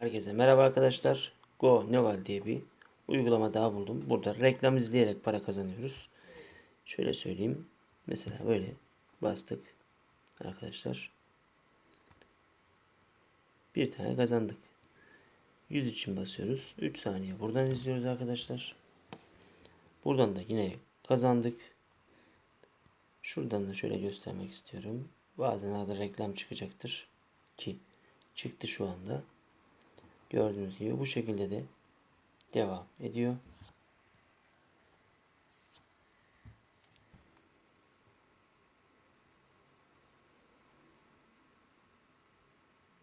Herkese merhaba arkadaşlar. Go Novel diye bir uygulama daha buldum. Burada reklam izleyerek para kazanıyoruz. Şöyle söyleyeyim. Mesela böyle bastık arkadaşlar. Bir tane kazandık. 100 için basıyoruz. 3 saniye buradan izliyoruz arkadaşlar. Buradan da yine kazandık. Şuradan da şöyle göstermek istiyorum. Bazen arada reklam çıkacaktır. Ki çıktı şu anda. Gördüğünüz gibi bu şekilde de devam ediyor.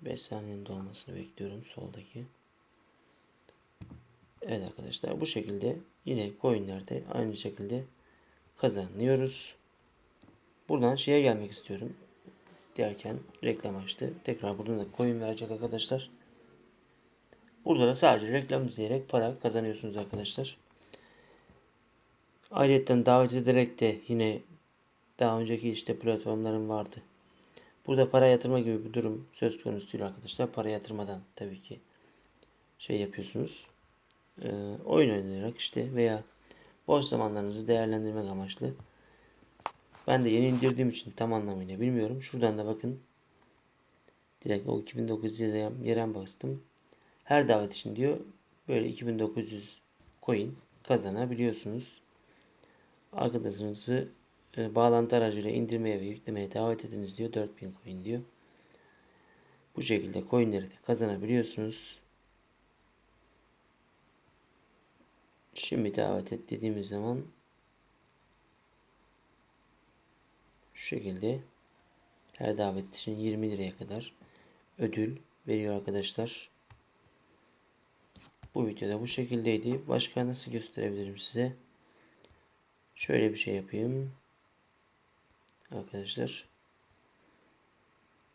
Beş saniyenin dolmasını bekliyorum soldaki. Evet arkadaşlar bu şekilde yine coinlerde aynı şekilde kazanıyoruz. Buradan şeye gelmek istiyorum. Derken reklam açtı. Tekrar buradan da coin verecek arkadaşlar. Burada da sadece reklam izleyerek para kazanıyorsunuz arkadaşlar. Ayrıca davet ederek de yine daha önceki işte platformlarım vardı. Burada para yatırma gibi bir durum söz konusu değil arkadaşlar. Para yatırmadan tabii ki şey yapıyorsunuz. Ee, oyun oynayarak işte veya boş zamanlarınızı değerlendirmek amaçlı. Ben de yeni indirdiğim için tam anlamıyla bilmiyorum. Şuradan da bakın. Direkt o 2900 yere bastım. Her davet için diyor böyle 2900 coin kazanabiliyorsunuz. Arkadaşınızı e, bağlantı aracıyla indirmeye ve yüklemeye davet ediniz diyor. 4000 coin diyor. Bu şekilde coinleri de kazanabiliyorsunuz. Şimdi davet et dediğimiz zaman şu şekilde her davet için 20 liraya kadar ödül veriyor arkadaşlar. Bu videoda bu şekildeydi. Başka nasıl gösterebilirim size? Şöyle bir şey yapayım. Arkadaşlar.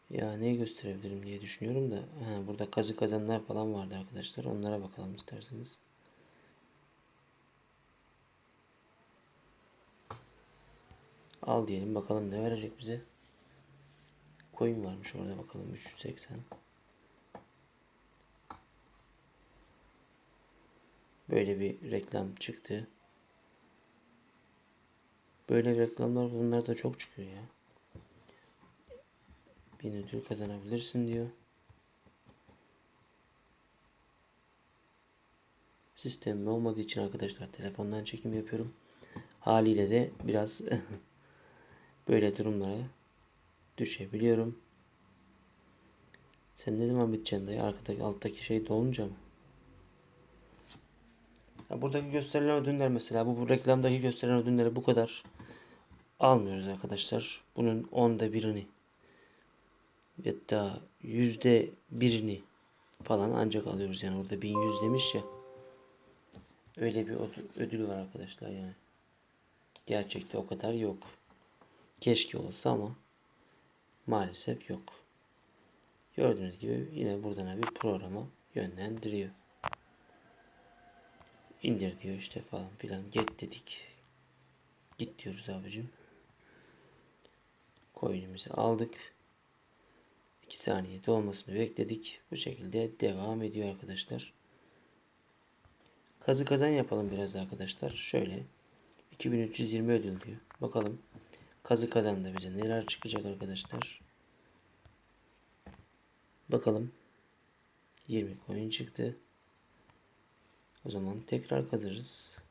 Ya neyi gösterebilirim diye düşünüyorum da. Ha, burada kazı kazanlar falan vardı arkadaşlar. Onlara bakalım isterseniz. Al diyelim bakalım ne verecek bize. Coin varmış orada bakalım 380. Böyle bir reklam çıktı. Böyle reklamlar bunlar da çok çıkıyor ya. Bin ödül kazanabilirsin diyor. Sistemim olmadığı için arkadaşlar telefondan çekim yapıyorum. Haliyle de biraz böyle durumlara düşebiliyorum. Sen ne zaman biteceksin dayı? Arkadaki alttaki şey dolunca mı? Ya buradaki gösterilen ödüller mesela bu, bu reklamdaki gösterilen ödülleri bu kadar almıyoruz arkadaşlar. Bunun onda birini hatta yüzde birini falan ancak alıyoruz yani orada 1100 demiş ya. Öyle bir ödül var arkadaşlar yani. Gerçekte o kadar yok. Keşke olsa ama maalesef yok. Gördüğünüz gibi yine buradan bir programa yönlendiriyor. İndir diyor işte falan filan. Get dedik. Git diyoruz abicim. Coin'imizi aldık. 2 saniye dolmasını bekledik. Bu şekilde devam ediyor arkadaşlar. Kazı kazan yapalım biraz arkadaşlar. Şöyle 2320 ödül diyor. Bakalım kazı kazan da bize neler çıkacak arkadaşlar. Bakalım. 20 coin çıktı. O zaman tekrar kazırız.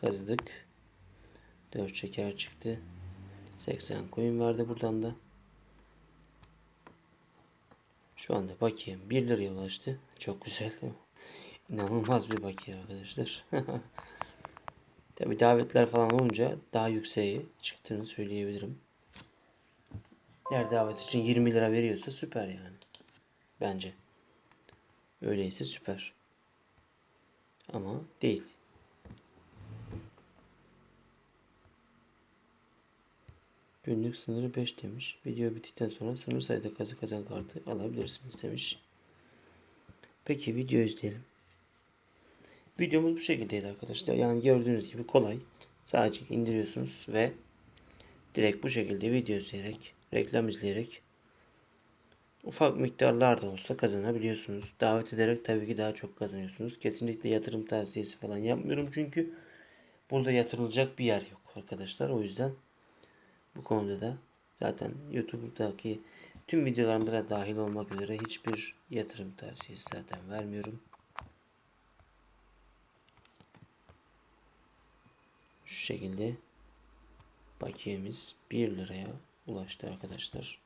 Kazıdık. 4 şeker çıktı. 80 coin verdi buradan da. Şu anda bakiyem 1 liraya ulaştı. Çok güzel. İnanılmaz bir bakiye arkadaşlar. Tabi davetler falan olunca daha yükseğe çıktığını söyleyebilirim. Eğer davet için 20 lira veriyorsa süper yani. Bence. Öyleyse süper. Ama değil. Günlük sınırı 5 demiş. Video bittikten sonra sınır sayıda kazı kazan kartı alabilirsiniz demiş. Peki video izleyelim. Videomuz bu şekildeydi arkadaşlar. Yani gördüğünüz gibi kolay. Sadece indiriyorsunuz ve direkt bu şekilde video izleyerek, reklam izleyerek ufak miktarlar da olsa kazanabiliyorsunuz. Davet ederek tabii ki daha çok kazanıyorsunuz. Kesinlikle yatırım tavsiyesi falan yapmıyorum çünkü burada yatırılacak bir yer yok arkadaşlar. O yüzden bu konuda da zaten YouTube'daki tüm videolarımda da dahil olmak üzere hiçbir yatırım tavsiyesi zaten vermiyorum. Şu şekilde bakiyemiz 1 liraya ulaştı arkadaşlar.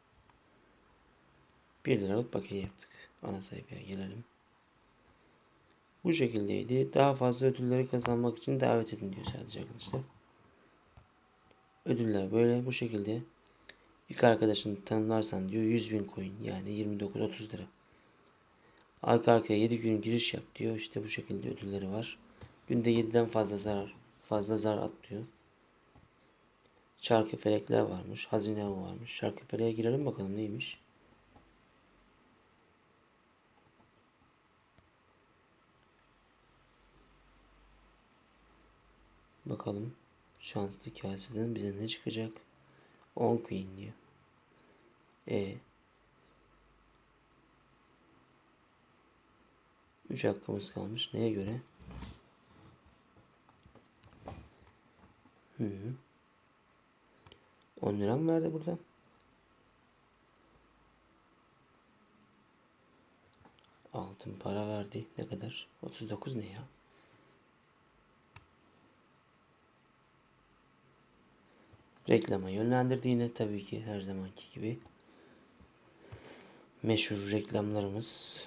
1 liralık bakiye yaptık. Ana sayfaya gelelim. Bu şekildeydi. Daha fazla ödülleri kazanmak için davet edin diyor sadece arkadaşlar. Ödüller böyle bu şekilde. İlk arkadaşını tanımlarsan diyor 100 bin coin yani 29-30 lira. Arka arkaya 7 gün giriş yap diyor. İşte bu şekilde ödülleri var. Günde 7'den fazla zarar fazla zar at diyor. Çarkı felekler varmış. Hazine varmış. Çarkı feleğe girelim bakalım neymiş. Bakalım şanslı kaseden bize ne çıkacak? 10 queen diyor. E 3 hakkımız kalmış. Neye göre? Hı. 10 lira mı verdi burada? Altın para verdi. Ne kadar? 39 ne ya? Reklama yönlendirdi yine tabii ki her zamanki gibi. Meşhur reklamlarımız.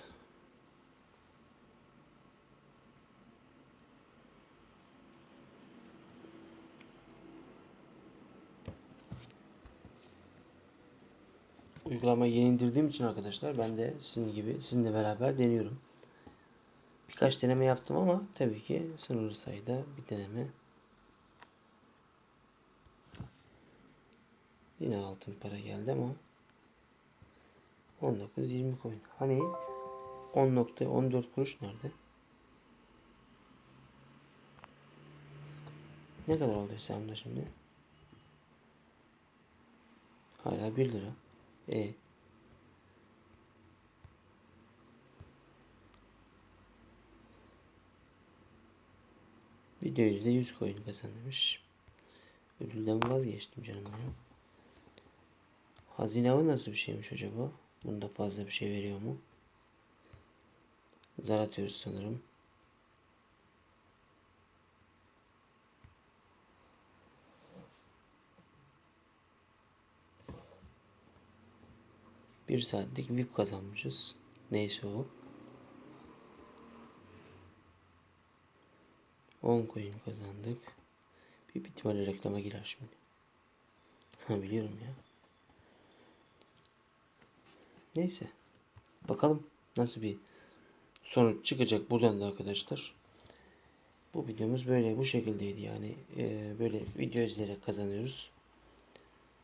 Uygulamayı yeni indirdiğim için arkadaşlar ben de sizin gibi sizinle beraber deniyorum. Birkaç deneme yaptım ama tabii ki sınırlı sayıda bir deneme. Yine altın para geldi ama 19-20 coin. Hani 10.14 kuruş nerede? Ne kadar oldu hesabımda şimdi? Hala 1 lira. E. Video yüzde 100 coin kazanmış. Ödülden vazgeçtim canım ya. Hazine avı nasıl bir şeymiş acaba? Bunda fazla bir şey veriyor mu? Zar atıyoruz sanırım. Bir saatlik VIP kazanmışız. Neyse o. 10 coin kazandık. Bir ihtimalle reklama girer şimdi. Ha biliyorum ya. Neyse. Bakalım nasıl bir sonuç çıkacak buradan da arkadaşlar. Bu videomuz böyle bu şekildeydi yani. Ee, böyle video izleyerek kazanıyoruz.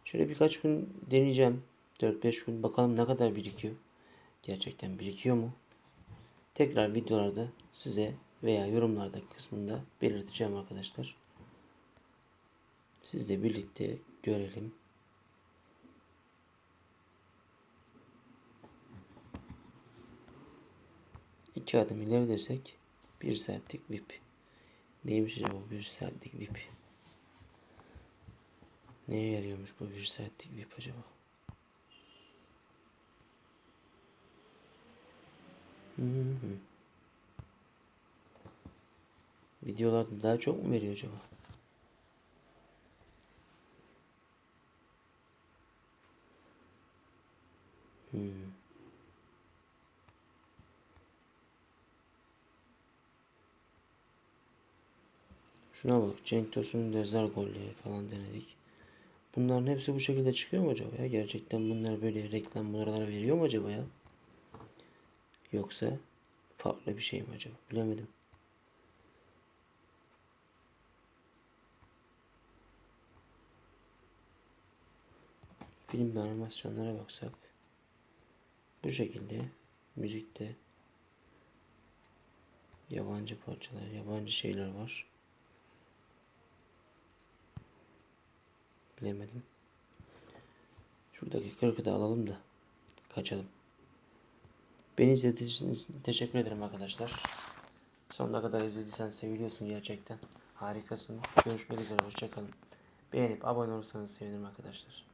Şöyle birkaç gün deneyeceğim. 4-5 gün bakalım ne kadar birikiyor. Gerçekten birikiyor mu? Tekrar videolarda size veya yorumlarda kısmında belirteceğim arkadaşlar. Sizle birlikte görelim. İki adım ileri desek bir saatlik VIP. Neymiş acaba bir saatlik VIP? Neye yarıyormuş bu bir saatlik VIP acaba? Hı hı. Videolarda daha çok mu veriyor acaba? Hmm. Şuna bak. Cenk Tosun'un Dezar golleri falan denedik. Bunların hepsi bu şekilde çıkıyor mu acaba ya? Gerçekten bunlar böyle reklam bunlara veriyor mu acaba ya? Yoksa farklı bir şey mi acaba? Bilemedim. Film ve animasyonlara baksak bu şekilde müzikte yabancı parçalar, yabancı şeyler var. Bilemedim. Şuradaki 40'ı da alalım da kaçalım. Beni izlediğiniz için teşekkür ederim arkadaşlar. Sonuna kadar izlediysen seviliyorsun gerçekten. Harikasın. Görüşmek üzere. Hoşçakalın. Beğenip abone olursanız sevinirim arkadaşlar.